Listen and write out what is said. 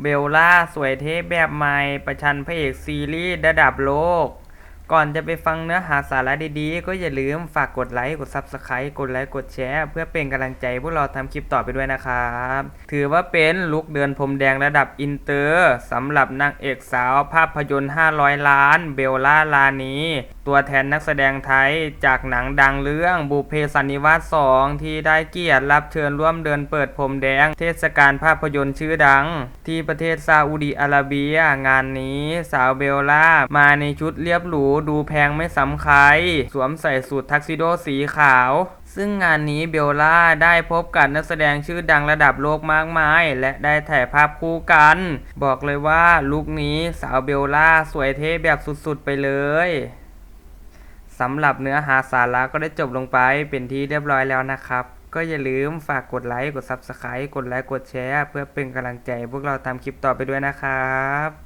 เบลล่าสวยเท่แบบใหม่ ประชันพระเอกซีรีส์ระดับโลก ก่อนจะไปฟังเนื้อหาสาระดีๆ ก็อย่าลืมฝากกดไลค์กด Subscribe กดไลค์กดแชร์เพื่อเป็นกำลังใจพวกเราทำคลิปต่อไปด้วยนะครับ ถือว่าเป็นลุกเดินพรมแดงระดับอินเตอร์สำหรับนางเอกสาวภาพยนตร์ 500 ล้าน เบลล่าลานีตัวแทนนักแสดงไทยจากหนังดังเรื่องบุเพสันนิวาส 2 ที่ได้เกียรติรับเชิญร่วมเดินเปิดพรมแดง เทศกาลภาพยนตร์ชื่อดัง ที่ประเทศซาอุดิอาระเบีย งานนี้สาวเบลล่ามาในชุดเรียบหรูดูแพงไม่ซ้ำใคร สวมใส่สูททักซิโดสีขาว ซึ่งงานนี้เบลล่าได้พบกับนักแสดงชื่อดังระดับโลกมากมาย และได้ถ่ายภาพคู่กัน บอกเลยว่าลุคนี้สาวเบลล่าสวยเท่แบบสุดๆไปเลยสำหรับเนื้อหาสาระก็ได้จบลงไปเป็นที่เรียบร้อยแล้วนะครับ ก็อย่าลืมฝากกดไลค์ กด Subscribe กดไลค์ กดแชร์ เพื่อเป็นกำลังใจพวกเราทำคลิปต่อไปด้วยนะครับ